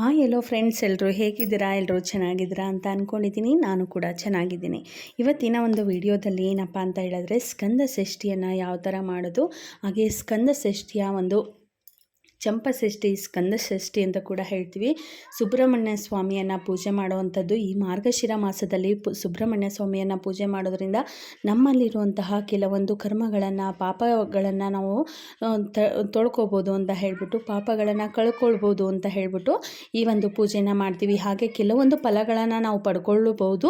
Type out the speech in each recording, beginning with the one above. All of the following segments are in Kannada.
ಹಾಯ್ ಎಲ್ಲೋ ಫ್ರೆಂಡ್ಸ್ ಎಲ್ಲರೂ ಹೇಗಿದ್ದೀರಾ? ಎಲ್ಲರೂ ಚೆನ್ನಾಗಿದ್ದೀರಾ ಅಂತ ಅಂದ್ಕೊಂಡಿದ್ದೀನಿ ನಾನು ಕೂಡ ಚೆನ್ನಾಗಿದ್ದೀನಿ. ಇವತ್ತಿನ ಒಂದು ವಿಡಿಯೋದಲ್ಲಿ ಏನಪ್ಪ ಅಂತ ಹೇಳಿದ್ರೆ, ಸ್ಕಂದ ಷಷ್ಠಿಯನ್ನು ಯಾವ ಥರ ಮಾಡೋದು? ಹಾಗೆ ಸ್ಕಂದ ಷಷ್ಠಿಯ ಒಂದು ಚಂಪಷಷ್ಠಿ ಸ್ಕಂದ ಷಷ್ಠಿ ಅಂತ ಕೂಡ ಹೇಳ್ತೀವಿ. ಸುಬ್ರಹ್ಮಣ್ಯ ಸ್ವಾಮಿಯನ್ನು ಪೂಜೆ ಮಾಡುವಂಥದ್ದು ಈ ಮಾರ್ಗಶಿರ ಮಾಸದಲ್ಲಿ ಸುಬ್ರಹ್ಮಣ್ಯ ಸ್ವಾಮಿಯನ್ನು ಪೂಜೆ ಮಾಡೋದರಿಂದ ನಮ್ಮಲ್ಲಿರುವಂತಹ ಕೆಲವೊಂದು ಕರ್ಮಗಳನ್ನು, ಪಾಪಗಳನ್ನು ನಾವು ತೊಳ್ಕೊಬೋದು ಅಂತ ಹೇಳ್ಬಿಟ್ಟು, ಪಾಪಗಳನ್ನು ಕಳ್ಕೊಳ್ಬೋದು ಅಂತ ಹೇಳ್ಬಿಟ್ಟು ಈ ಒಂದು ಪೂಜೆನ ಮಾಡ್ತೀವಿ. ಹಾಗೆ ಕೆಲವೊಂದು ಫಲಗಳನ್ನು ನಾವು ಪಡ್ಕೊಳ್ಳಬಹುದು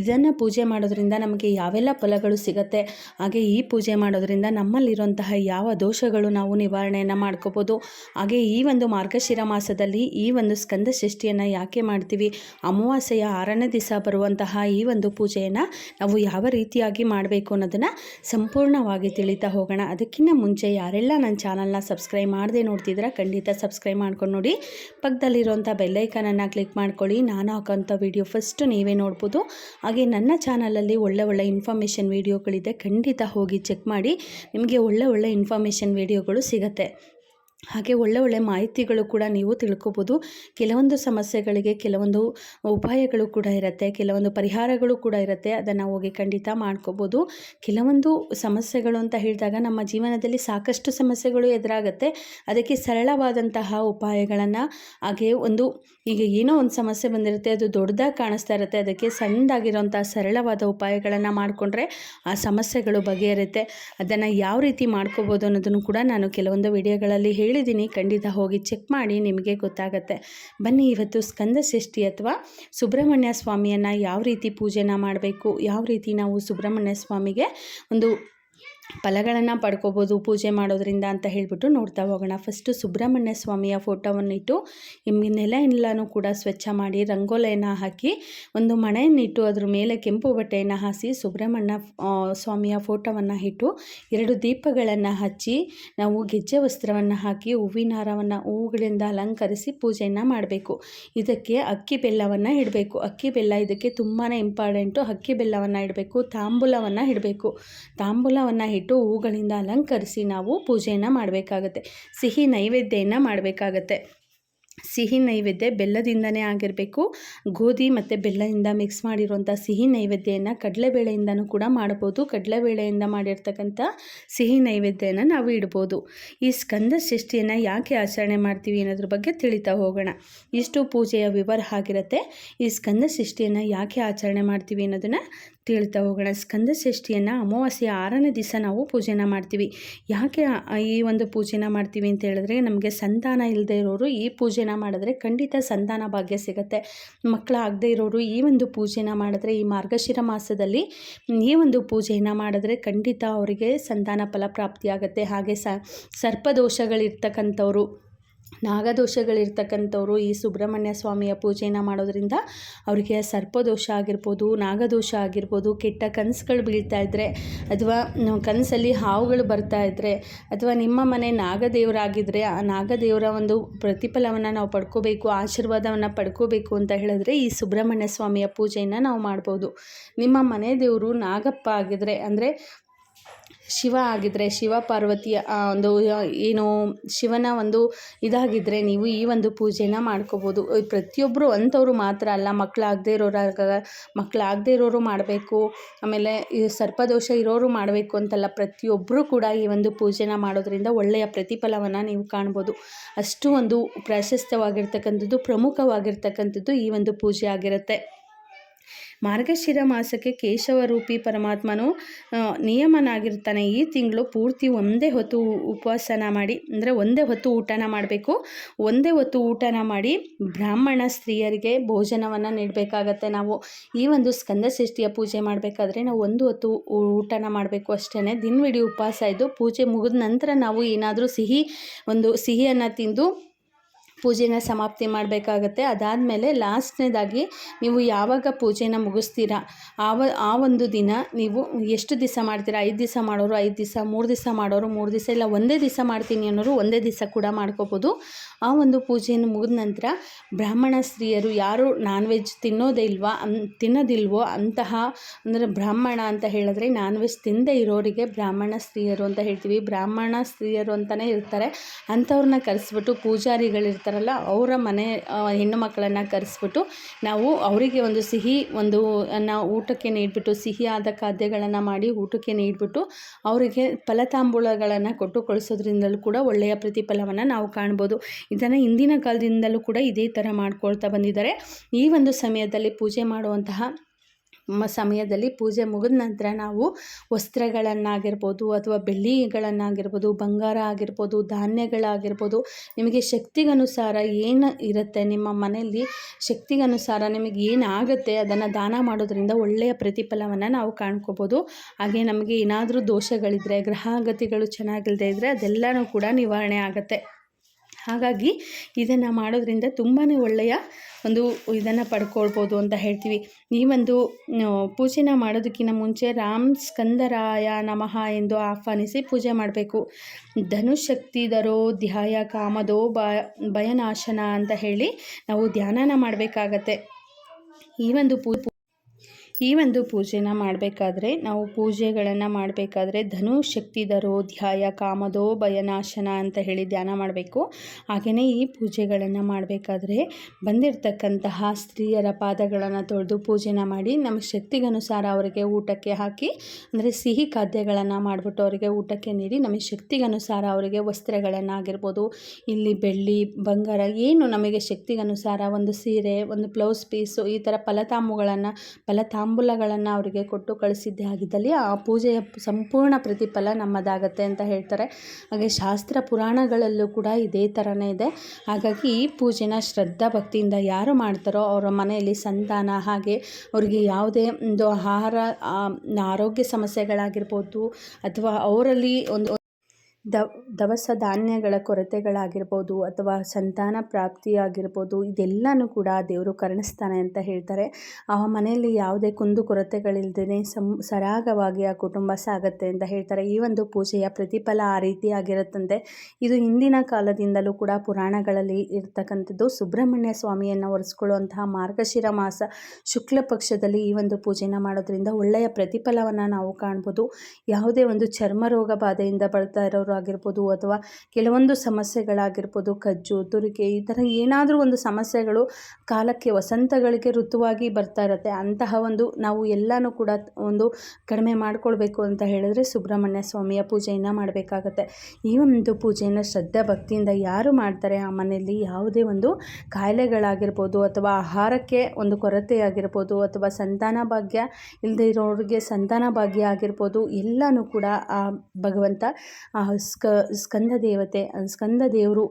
ಇದನ್ನು ಪೂಜೆ ಮಾಡೋದ್ರಿಂದ ನಮಗೆ ಯಾವೆಲ್ಲ ಫಲಗಳು ಸಿಗತ್ತೆ, ಹಾಗೆ ಈ ಪೂಜೆ ಮಾಡೋದ್ರಿಂದ ನಮ್ಮಲ್ಲಿರುವಂತಹ ಯಾವ ದೋಷಗಳು ನಾವು ನಿವಾರಣೆಯನ್ನು ಮಾಡ್ಕೋಬೋದು ಹಾಗೆ ಈ ಒಂದು ಮಾರ್ಗಶಿರ ಮಾಸದಲ್ಲಿ ಈ ಒಂದು ಸ್ಕಂದ ಷಷ್ಠಿಯನ್ನು ಯಾಕೆ ಮಾಡ್ತೀವಿ? ಅಮಾವಾಸ್ಯೆಯ ಆರನೇ ದಿವಸ ಬರುವಂತಹ ಈ ಒಂದು ಪೂಜೆಯನ್ನು ನಾವು ಯಾವ ರೀತಿಯಾಗಿ ಮಾಡಬೇಕು ಅನ್ನೋದನ್ನು ಸಂಪೂರ್ಣವಾಗಿ ತಿಳಿತಾ ಹೋಗೋಣ. ಅದಕ್ಕಿಂತ ಮುಂಚೆ ಯಾರೆಲ್ಲ ನನ್ನ ಚಾನಲ್ನ ಸಬ್ಸ್ಕ್ರೈಬ್ ಮಾಡದೆ ನೋಡ್ತಿದ್ರೆ ಖಂಡಿತ ಸಬ್ಸ್ಕ್ರೈಬ್ ಮಾಡ್ಕೊಂಡು ನೋಡಿ. ಪಕ್ಕದಲ್ಲಿರುವಂಥ ಬೆಲ್ಲೈಕನನ್ನು ಕ್ಲಿಕ್ ಮಾಡ್ಕೊಳ್ಳಿ. ನಾನು ಹಾಕೋಂಥ ವಿಡಿಯೋ ಫಸ್ಟು ನೀವೇ ನೋಡ್ಬೋದು. ಹಾಗೆ ನನ್ನ ಚಾನಲಲ್ಲಿ ಒಳ್ಳೆ ಒಳ್ಳೆ ಇನ್ಫಾರ್ಮೇಷನ್ ವೀಡಿಯೋಗಳಿದೆ, ಖಂಡಿತ ಹೋಗಿ ಚೆಕ್ ಮಾಡಿ. ನಿಮಗೆ ಒಳ್ಳೆ ಒಳ್ಳೆ ಇನ್ಫಾರ್ಮೇಷನ್ ವೀಡಿಯೋಗಳು ಸಿಗುತ್ತೆ. ಹಾಗೆ ಒಳ್ಳೆ ಒಳ್ಳೆ ಮಾಹಿತಿಗಳು ಕೂಡ ನೀವು ತಿಳ್ಕೊಬೋದು. ಕೆಲವೊಂದು ಸಮಸ್ಯೆಗಳಿಗೆ ಕೆಲವೊಂದು ಉಪಾಯಗಳು ಕೂಡ ಇರುತ್ತೆ, ಕೆಲವೊಂದು ಪರಿಹಾರಗಳು ಕೂಡ ಇರುತ್ತೆ, ಅದನ್ನು ಹೋಗಿ ಖಂಡಿತ ಮಾಡ್ಕೋಬೋದು. ಕೆಲವೊಂದು ಸಮಸ್ಯೆಗಳು ಅಂತ ಹೇಳಿದಾಗ ನಮ್ಮ ಜೀವನದಲ್ಲಿ ಸಾಕಷ್ಟು ಸಮಸ್ಯೆಗಳು ಎದುರಾಗುತ್ತೆ. ಅದಕ್ಕೆ ಸರಳವಾದಂತಹ ಉಪಾಯಗಳನ್ನು, ಹಾಗೆ ಒಂದು ಈಗ ಏನೋ ಒಂದು ಸಮಸ್ಯೆ ಬಂದಿರುತ್ತೆ, ಅದು ದೊಡ್ಡದಾಗಿ ಕಾಣಿಸ್ತಾ ಇರುತ್ತೆ, ಅದಕ್ಕೆ ಸಣ್ಣದಾಗಿರೋಂಥ ಸರಳವಾದ ಉಪಾಯಗಳನ್ನು ಮಾಡಿಕೊಂಡ್ರೆ ಆ ಸಮಸ್ಯೆಗಳು ಬಗೆಹರುತ್ತೆ. ಅದನ್ನು ಯಾವ ರೀತಿ ಮಾಡ್ಕೋಬೋದು ಅನ್ನೋದನ್ನು ಕೂಡ ನಾನು ಕೆಲವೊಂದು ವಿಡಿಯೋಗಳಲ್ಲಿ ಹೇಳಿದ್ದೀನಿ ಖಂಡಿತ ಹೋಗಿ ಚೆಕ್ ಮಾಡಿ, ನಿಮಗೆ ಗೊತ್ತಾಗತ್ತೆ. ಬನ್ನಿ, ಇವತ್ತು ಸ್ಕಂದ ಷಷ್ಠಿ ಅಥವಾ ಸುಬ್ರಹ್ಮಣ್ಯ ಸ್ವಾಮಿಯನ್ನು ಯಾವ ರೀತಿ ಪೂಜೆನ ಮಾಡಬೇಕು, ಯಾವ ರೀತಿ ನಾವು ಸುಬ್ರಹ್ಮಣ್ಯ ಸ್ವಾಮಿಗೆ ಒಂದು ಫಲಗಳನ್ನು ಪಡ್ಕೋಬೋದು, ಪೂಜೆ ಮಾಡೋದ್ರಿಂದ ಅಂತ ಹೇಳಿಬಿಟ್ಟು ನೋಡ್ತಾ ಹೋಗೋಣ. ಫಸ್ಟು ಸುಬ್ರಹ್ಮಣ್ಯ ಸ್ವಾಮಿಯ ಫೋಟೋವನ್ನಿಟ್ಟು ನಿಮಗೆ ನೆಲ ಎಲ್ಲನೂ ಕೂಡ ಸ್ವಚ್ಛ ಮಾಡಿ, ರಂಗೋಲೆಯನ್ನು ಹಾಕಿ, ಒಂದು ಮಣೆಯನ್ನಿಟ್ಟು ಅದ್ರ ಮೇಲೆ ಕೆಂಪು ಬಟ್ಟೆಯನ್ನು ಹಾಸಿ, ಸುಬ್ರಹ್ಮಣ್ಯ ಸ್ವಾಮಿಯ ಫೋಟೋವನ್ನು ಇಟ್ಟು, ಎರಡು ದೀಪಗಳನ್ನು ಹಚ್ಚಿ, ನಾವು ಗೆಜ್ಜೆ ವಸ್ತ್ರವನ್ನು ಹಾಕಿ, ಹೂವಿನ ಹಾರವನ್ನು ಹೂವುಗಳಿಂದ ಅಲಂಕರಿಸಿ ಪೂಜೆಯನ್ನು ಮಾಡಬೇಕು. ಇದಕ್ಕೆ ಅಕ್ಕಿ ಬೆಲ್ಲವನ್ನು ಇಡಬೇಕು. ಅಕ್ಕಿ ಬೆಲ್ಲ ಇದಕ್ಕೆ ತುಂಬಾ ಇಂಪಾರ್ಟೆಂಟು ಅಕ್ಕಿ ಬೆಲ್ಲವನ್ನು ಇಡಬೇಕು, ತಾಂಬೂಲವನ್ನು ಇಡಬೇಕು. ತಾಂಬೂಲವನ್ನು ಇಟ್ಟು ಹೂಗಳಿಂದ ಅಲಂಕರಿಸಿ ನಾವು ಪೂಜೆಯನ್ನು ಮಾಡಬೇಕಾಗತ್ತೆ. ಸಿಹಿ ನೈವೇದ್ಯನ ಮಾಡಬೇಕಾಗತ್ತೆ. ಸಿಹಿ ನೈವೇದ್ಯ ಬೆಲ್ಲದಿಂದನೇ ಆಗಿರಬೇಕು. ಗೋಧಿ ಮತ್ತು ಬೆಲ್ಲದಿಂದ ಮಿಕ್ಸ್ ಮಾಡಿರುವಂಥ ಸಿಹಿ ನೈವೇದ್ಯನ ಕಡಲೆಬೇಳೆಯಿಂದನೂ ಕೂಡ ಮಾಡ್ಬೋದು ಕಡಲೆಬೇಳೆಯಿಂದ ಮಾಡಿರ್ತಕ್ಕಂಥ ಸಿಹಿ ನೈವೇದ್ಯನ ನಾವು ಇಡ್ಬೋದು. ಈ ಸ್ಕಂದ ಷಷ್ಠಿಯನ್ನು ಯಾಕೆ ಆಚರಣೆ ಮಾಡ್ತೀವಿ ಅನ್ನೋದ್ರ ಬಗ್ಗೆ ತಿಳಿತಾ ಹೋಗೋಣ. ಇಷ್ಟು ಪೂಜೆಯ ವಿವರ ಆಗಿರುತ್ತೆ. ಈ ಸ್ಕಂದ ಷಷ್ಠಿಯನ್ನು ಯಾಕೆ ಆಚರಣೆ ಮಾಡ್ತೀವಿ ಅನ್ನೋದನ್ನು ತಿಳಿತಾ ಹೋಗೋಣ ಸ್ಕಂದ ಷಷ್ಠಿಯನ್ನು ಅಮಾವಾಸ್ಯೆ ಆರನೇ ದಿವಸ ನಾವು ಪೂಜೆನ ಮಾಡ್ತೀವಿ. ಯಾಕೆ ಈ ಒಂದು ಪೂಜೆನ ಮಾಡ್ತೀವಿ ಅಂತ ಹೇಳಿದ್ರೆ, ನಮಗೆ ಸಂತಾನ ಇಲ್ಲದೆ ಇರೋರು ಈ ಪೂಜೆನ ಮಾಡಿದ್ರೆ ಖಂಡಿತ ಸಂತಾನ ಭಾಗ್ಯ ಸಿಗುತ್ತೆ. ಮಕ್ಕಳಾಗದೇ ಇರೋರು ಈ ಒಂದು ಪೂಜೆನ ಮಾಡಿದ್ರೆ, ಈ ಮಾರ್ಗಶಿರ ಮಾಸದಲ್ಲಿ ಈ ಒಂದು ಪೂಜೆನ ಮಾಡಿದ್ರೆ ಖಂಡಿತ ಅವರಿಗೆ ಸಂತಾನ ಫಲ ಪ್ರಾಪ್ತಿಯಾಗುತ್ತೆ. ಹಾಗೆ ಸ, ಸರ್ಪದೋಷಗಳಿರ್ತಕ್ಕಂಥವ್ರು ನಾಗದೋಷಗಳಿರ್ತಕ್ಕಂಥವ್ರು ಈ ಸುಬ್ರಹ್ಮಣ್ಯ ಸ್ವಾಮಿಯ ಪೂಜೆಯನ್ನು ಮಾಡೋದ್ರಿಂದ ಅವರಿಗೆ ಸರ್ಪದೋಷ ಆಗಿರ್ಬೋದು, ನಾಗದೋಷ ಆಗಿರ್ಬೋದು, ಕೆಟ್ಟ ಕನಸುಗಳು ಬೀಳ್ತಾ ಇದ್ದರೆ ಅಥವಾ ಕನಸಲ್ಲಿ ಹಾವುಗಳು ಬರ್ತಾ ಇದ್ದರೆ ಅಥವಾ ನಿಮ್ಮ ಮನೆ ನಾಗದೇವರಾಗಿದ್ದರೆ ಆ ನಾಗದೇವರ ಒಂದು ಪ್ರತಿಫಲವನ್ನು ನಾವು ಪಡ್ಕೋಬೇಕು, ಆಶೀರ್ವಾದವನ್ನು ಪಡ್ಕೋಬೇಕು ಅಂತ ಹೇಳಿದ್ರೆ ಈ ಸುಬ್ರಹ್ಮಣ್ಯ ಸ್ವಾಮಿಯ ಪೂಜೆಯನ್ನು ನಾವು ಮಾಡ್ಬೋದು. ನಿಮ್ಮ ಮನೆ ದೇವರು ನಾಗಪ್ಪ ಆಗಿದ್ರೆ ಅಂದರೆ ಶಿವ ಆಗಿದ್ದರೆ ಶಿವ ಪಾರ್ವತಿಯ ಒಂದು ಏನು, ಶಿವನ ಒಂದು ಇದಾಗಿದ್ದರೆ ನೀವು ಈ ಒಂದು ಪೂಜೆನ ಮಾಡ್ಕೋಬೋದು. ಪ್ರತಿಯೊಬ್ಬರು ಅಂಥವ್ರು ಮಾತ್ರ ಅಲ್ಲ ಮಕ್ಕಳಾಗದೇ ಇರೋರಾಗ ಮಕ್ಕಳಾಗದೇ ಇರೋರು ಮಾಡಬೇಕು. ಆಮೇಲೆ ಈ ಸರ್ಪದೋಷ ಇರೋರು ಮಾಡಬೇಕು ಅಂತಲ್ಲ ಪ್ರತಿಯೊಬ್ಬರು ಕೂಡ ಈ ಒಂದು ಪೂಜೆನ ಮಾಡೋದ್ರಿಂದ ಒಳ್ಳೆಯ ಪ್ರತಿಫಲವನ್ನು ನೀವು ಕಾಣ್ಬೋದು. ಅಷ್ಟು ಒಂದು ಪ್ರಾಶಸ್ತ್ಯವಾಗಿರ್ತಕ್ಕಂಥದ್ದು ಪ್ರಮುಖವಾಗಿರ್ತಕ್ಕಂಥದ್ದು ಈ ಒಂದು ಪೂಜೆ ಆಗಿರುತ್ತೆ. ಮಾರ್ಗಶಿರ ಮಾಸಕ್ಕೆ ಕೇಶವರೂಪಿ ಪರಮಾತ್ಮನು ನಿಯಮನಾಗಿರ್ತಾನೆ. ಈ ತಿಂಗಳು ಪೂರ್ತಿ ಒಂದೇ ಹೊತ್ತು ಉಪವಾಸನ ಮಾಡಿ, ಅಂದರೆ ಒಂದೇ ಹೊತ್ತು ಊಟನ ಮಾಡಬೇಕು. ಒಂದೇ ಹೊತ್ತು ಊಟನ ಮಾಡಿ ಬ್ರಾಹ್ಮಣ ಸ್ತ್ರೀಯರಿಗೆ ಭೋಜನವನ್ನು ನೀಡಬೇಕಾಗತ್ತೆ ನಾವು. ಈ ಒಂದು ಸ್ಕಂದ ಷಷ್ಠಿಯ ಪೂಜೆ ಮಾಡಬೇಕಾದ್ರೆ ನಾವು ಒಂದು ಹೊತ್ತು ಊಟನ ಮಾಡಬೇಕು ಅಷ್ಟೇ ದಿನವಿಡೀ ಉಪವಾಸ ಇದ್ದು ಪೂಜೆ ಮುಗಿದ ನಂತರ ನಾವು ಏನಾದರೂ ಸಿಹಿ, ಒಂದು ಸಿಹಿಯನ್ನು ತಿಂದು ಪೂಜೆನ ಸಮಾಪ್ತಿ ಮಾಡಬೇಕಾಗತ್ತೆ. ಅದಾದಮೇಲೆ ಲಾಸ್ಟ್ನೇದಾಗಿ ನೀವು ಯಾವಾಗ ಪೂಜೆನ ಮುಗಿಸ್ತೀರಾ? ಆವ, ಆ ಒಂದು ದಿನ ನೀವು ಎಷ್ಟು ದಿವಸ ಮಾಡ್ತೀರಾ? ಐದು ದಿವಸ ಮಾಡೋರು ಐದು ದಿವಸ ಮೂರು ದಿವಸ ಮಾಡೋರು ಮೂರು ದಿವಸ ಇಲ್ಲ ಒಂದೇ ದಿವಸ ಮಾಡ್ತೀನಿ ಅನ್ನೋರು ಒಂದೇ ದಿವಸ ಕೂಡ ಮಾಡ್ಕೋಬೋದು. ಆ ಒಂದು ಪೂಜೆಯನ್ನು ಮುಗಿದ ನಂತರ ಬ್ರಾಹ್ಮಣ ಸ್ತ್ರೀಯರು ಯಾರು ನಾನ್ ವೆಜ್ ತಿನ್ನೋದೇ ಇಲ್ವಾ ಅನ್, ತಿನ್ನೋದಿಲ್ವೋ ಅಂತಹ ಅಂದರೆ ಬ್ರಾಹ್ಮಣ ಅಂತ ಹೇಳಿದ್ರೆ ನಾನ್ ವೆಜ್ ತಿಂದೇ ಇರೋರಿಗೆ ಬ್ರಾಹ್ಮಣ ಸ್ತ್ರೀಯರು ಅಂತ ಹೇಳ್ತೀವಿ. ಬ್ರಾಹ್ಮಣ ಸ್ತ್ರೀಯರು ಅಂತಲೇ ಇರ್ತಾರೆ. ಅಂಥವ್ರನ್ನ ಕರೆಸ್ಬಿಟ್ಟು ಪೂಜಾರಿಗಳಿರ್ತಾರಲ್ಲ ಅವರ ಮನೆ ಹೆಣ್ಣು ಮಕ್ಕಳನ್ನು ಕರೆಸ್ಬಿಟ್ಟು ನಾವು ಅವರಿಗೆ ಒಂದು ಸಿಹಿ, ಒಂದು ನಾವು ಊಟಕ್ಕೆ ನೀಡಿಬಿಟ್ಟು ಸಿಹಿಯಾದ ಖಾದ್ಯಗಳನ್ನು ಮಾಡಿ ಊಟಕ್ಕೆ ನೀಡಿಬಿಟ್ಟು ಅವರಿಗೆ ಫಲತಾಂಬೂಲಗಳನ್ನು ಕೊಟ್ಟು ಕಳಿಸೋದ್ರಿಂದಲೂ ಕೂಡ ಒಳ್ಳೆಯ ಪ್ರತಿಫಲವನ್ನು ನಾವು ಕಾಣ್ಬೋದು. ಇದನ್ನು ಹಿಂದಿನ ಕಾಲದಿಂದಲೂ ಕೂಡ ಇದೇ ಥರ ಮಾಡ್ಕೊಳ್ತಾ ಬಂದಿದ್ದಾರೆ. ಈ ಒಂದು ಸಮಯದಲ್ಲಿ ಪೂಜೆ ಮಾಡುವಂತಹ ಸಮಯದಲ್ಲಿ ಪೂಜೆ ಮುಗಿದ ನಂತರ ನಾವು ವಸ್ತ್ರಗಳನ್ನಾಗಿರ್ಬೋದು ಅಥವಾ ಬೆಳ್ಳಿಗಳನ್ನಾಗಿರ್ಬೋದು, ಬಂಗಾರ ಆಗಿರ್ಬೋದು, ಧಾನ್ಯಗಳಾಗಿರ್ಬೋದು, ನಿಮಗೆ ಶಕ್ತಿಗನುಸಾರ ಏನು ಇರುತ್ತೆ ನಿಮ್ಮ ಮನೆಯಲ್ಲಿ ಶಕ್ತಿಗನುಸಾರ ನಿಮಗೆ ಏನಾಗುತ್ತೆ ಅದನ್ನು ದಾನ ಮಾಡೋದ್ರಿಂದ ಒಳ್ಳೆಯ ಪ್ರತಿಫಲವನ್ನು ನಾವು ಕಾಣ್ಕೋಬೋದು. ಹಾಗೆ ನಮಗೆ ಏನಾದರೂ ದೋಷಗಳಿದ್ದರೆ ಗ್ರಹಗತಿಗಳು ಚೆನ್ನಾಗಿಲ್ಲದೆ ಇದ್ದರೆ ಅದೆಲ್ಲನೂ ಕೂಡ ನಿವಾರಣೆ ಆಗುತ್ತೆ. ಹಾಗಾಗಿ ಇದನ್ನು ಮಾಡೋದ್ರಿಂದ ತುಂಬಾ ಒಳ್ಳೆಯ ಒಂದು ಇದನ್ನು ಪಡ್ಕೊಳ್ಬೋದು ಅಂತ ಹೇಳ್ತೀವಿ. ಈ ಒಂದು ಪೂಜೆನ ಮಾಡೋದಕ್ಕಿಂತ ಮುಂಚೆ ರಾಮ್ ಸ್ಕಂದರಾಯ ನಮಃ ಎಂದು ಆಹ್ವಾನಿಸಿ ಪೂಜೆ ಮಾಡಬೇಕು. ಧನುಶಕ್ತಿಧರೋ ಧ್ಯಾಯ ಕಾಮದೋ ಭಯನಾಶನ ಅಂತ ಹೇಳಿ ನಾವು ಧ್ಯಾನನ ಮಾಡಬೇಕಾಗತ್ತೆ. ಈ ಒಂದು ಪೂ ಈ ಒಂದು ಪೂಜೆನ ಮಾಡಬೇಕಾದ್ರೆ ನಾವು ಪೂಜೆಗಳನ್ನು ಮಾಡಬೇಕಾದ್ರೆ ಧನು ಶಕ್ತಿಧರೋ ಧ್ಯಾಯ ಕಾಮದೋ ಭಯನಾಶನ ಅಂತ ಹೇಳಿ ಧ್ಯಾನ ಮಾಡಬೇಕು. ಹಾಗೆಯೇ ಈ ಪೂಜೆಗಳನ್ನು ಮಾಡಬೇಕಾದ್ರೆ ಬಂದಿರತಕ್ಕಂತಹ ಸ್ತ್ರೀಯರ ಪಾದಗಳನ್ನು ತೊಳೆದು ಪೂಜೆನ ಮಾಡಿ ನಮ್ಮ ಶಕ್ತಿಗನುಸಾರ ಅವರಿಗೆ ಊಟಕ್ಕೆ ಹಾಕಿ, ಅಂದರೆ ಸಿಹಿ ಖಾದ್ಯಗಳನ್ನು ಮಾಡಿಬಿಟ್ಟು ಅವರಿಗೆ ಊಟಕ್ಕೆ ನೀಡಿ ನಮಗೆ ಶಕ್ತಿಗನುಸಾರ ಅವರಿಗೆ ವಸ್ತ್ರಗಳನ್ನಾಗಿರ್ಬೋದು ಇಲ್ಲಿ ಬೆಳ್ಳಿ, ಬಂಗಾರ, ಏನು ನಮಗೆ ಶಕ್ತಿಗನುಸಾರ ಒಂದು ಸೀರೆ, ಒಂದು ಬ್ಲೌಸ್ ಪೀಸು ಈ ಥರ ಫಲತಾಂಬುಗಳನ್ನು ಫಲತಾಂಬೂಲಗಳನ್ನು ಅವರಿಗೆ ಕೊಟ್ಟು ಕಳಿಸಿದ್ದೇ ಆಗಿದ್ದಲ್ಲಿ ಆ ಪೂಜೆಯ ಸಂಪೂರ್ಣ ಪ್ರತಿಫಲ ನಮ್ಮದಾಗತ್ತೆ ಅಂತ ಹೇಳ್ತಾರೆ. ಹಾಗೆ ಶಾಸ್ತ್ರ ಪುರಾಣಗಳಲ್ಲೂ ಕೂಡ ಇದೇ ಥರನೇ ಇದೆ. ಹಾಗಾಗಿ ಈ ಪೂಜೆನ ಶ್ರದ್ಧಾ ಭಕ್ತಿಯಿಂದ ಯಾರು ಮಾಡ್ತಾರೋ ಅವರ ಮನೆಯಲ್ಲಿ ಸಂತಾನ, ಹಾಗೆ ಅವರಿಗೆ ಯಾವುದೇ ಒಂದು ಆಹಾರ ಆರೋಗ್ಯ ಸಮಸ್ಯೆಗಳಾಗಿರ್ಬೋದು ಅಥವಾ ಅವರಲ್ಲಿ ಒಂದು ದವಸ ಧಾನ್ಯಗಳ ಕೊರತೆಗಳಾಗಿರ್ಬೋದು ಅಥವಾ ಸಂತಾನ ಪ್ರಾಪ್ತಿಯಾಗಿರ್ಬೋದು ಇದೆಲ್ಲನೂ ಕೂಡ ದೇವರು ಕರುಣಿಸ್ತಾನೆ ಅಂತ ಹೇಳ್ತಾರೆ. ಆ ಮನೆಯಲ್ಲಿ ಯಾವುದೇ ಕುಂದು ಕೊರತೆಗಳಿಲ್ಲದೇ ಸಂ, ಸರಾಗವಾಗಿ ಆ ಕುಟುಂಬ ಸಾಗತ್ತೆ ಅಂತ ಹೇಳ್ತಾರೆ. ಈ ಒಂದು ಪೂಜೆಯ ಪ್ರತಿಫಲ ಆ ರೀತಿಯಾಗಿರುತ್ತಂತೆ ಇದು ಹಿಂದಿನ ಕಾಲದಿಂದಲೂ ಕೂಡ ಪುರಾಣಗಳಲ್ಲಿ ಇರ್ತಕ್ಕಂಥದ್ದು. ಸುಬ್ರಹ್ಮಣ್ಯ ಸ್ವಾಮಿಯನ್ನು ಒರೆಸ್ಕೊಳ್ಳುವಂತಹ ಮಾರ್ಗಶಿರ ಮಾಸ ಶುಕ್ಲ ಪಕ್ಷದಲ್ಲಿ ಈ ಒಂದು ಪೂಜೆನ ಮಾಡೋದ್ರಿಂದ ಒಳ್ಳೆಯ ಪ್ರತಿಫಲವನ್ನು ನಾವು ಕಾಣ್ಬೋದು. ಯಾವುದೇ ಒಂದು ಚರ್ಮ ರೋಗ ಬಾಧೆಯಿಂದ ಬಳಲ್ತಾ ಇರೋರು ಆಗಿರ್ಬೋದು ಅಥವಾ ಕೆಲವೊಂದು ಸಮಸ್ಯೆಗಳಾಗಿರ್ಬೋದು, ಕಜ್ಜು, ತುರಿಕೆ ಈ ಥರ ಏನಾದರೂ ಒಂದು ಸಮಸ್ಯೆಗಳು ಕಾಲಕ್ಕೆ ವಸಂತಗಳಿಗೆ ಋತುವಾಗಿ ಬರ್ತಾ ಇರುತ್ತೆ. ಅಂತಹ ಒಂದು ನಾವು ಎಲ್ಲನೂ ಕೂಡ ಒಂದು ಕಡಿಮೆ ಮಾಡಿಕೊಳ್ಬೇಕು ಅಂತ ಹೇಳಿದ್ರೆ ಸುಬ್ರಹ್ಮಣ್ಯ ಸ್ವಾಮಿಯ ಪೂಜೆಯನ್ನು ಮಾಡಬೇಕಾಗತ್ತೆ. ಈ ಒಂದು ಪೂಜೆಯನ್ನು ಶ್ರದ್ಧಾ ಭಕ್ತಿಯಿಂದ ಯಾರು ಮಾಡ್ತಾರೆ? ಆ ಮನೆಯಲ್ಲಿ ಯಾವುದೇ ಒಂದು ಕಾಯಿಲೆಗಳಾಗಿರ್ಬೋದು ಅಥವಾ ಆಹಾರಕ್ಕೆ ಒಂದು ಕೊರತೆ ಆಗಿರ್ಬೋದು ಅಥವಾ ಸಂತಾನ ಭಾಗ್ಯ ಇಲ್ಲದೆ ಇರೋರಿಗೆ ಸಂತಾನ ಭಾಗ್ಯ ಆಗಿರ್ಬೋದು ಎಲ್ಲನೂ ಕೂಡ ಆ ಭಗವಂತ ಸ್ಕ, ಸ್ಕಂದ ದೇವತೆ ಸ್ಕಂದ ದೇವರು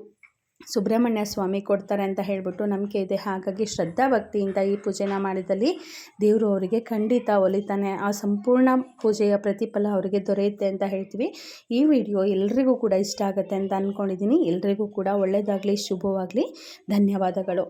ಸುಬ್ರಹ್ಮಣ್ಯ ಸ್ವಾಮಿ ಕೊಡ್ತಾರೆ ಅಂತ ಹೇಳಿಬಿಟ್ಟು ನಂಬಿಕೆ ಇದೆ. ಹಾಗಾಗಿ ಶ್ರದ್ಧಾ ಭಕ್ತಿಯಿಂದ ಈ ಪೂಜೆನ ಮಾಡಿದಲ್ಲಿ ದೇವರು ಅವರಿಗೆ ಖಂಡಿತ ಒಲಿತಾನೆ. ಆ ಸಂಪೂರ್ಣ ಪೂಜೆಯ ಪ್ರತಿಫಲ ಅವರಿಗೆ ದೊರೆಯುತ್ತೆ ಅಂತ ಹೇಳ್ತೀವಿ. ಈ ವಿಡಿಯೋ ಎಲ್ರಿಗೂ ಕೂಡ ಇಷ್ಟ ಆಗುತ್ತೆ ಅಂತ ಅಂದ್ಕೊಂಡಿದ್ದೀನಿ ಎಲ್ರಿಗೂ ಕೂಡ ಒಳ್ಳೆಯದಾಗಲಿ ಶುಭವಾಗಲಿ. ಧನ್ಯವಾದಗಳು.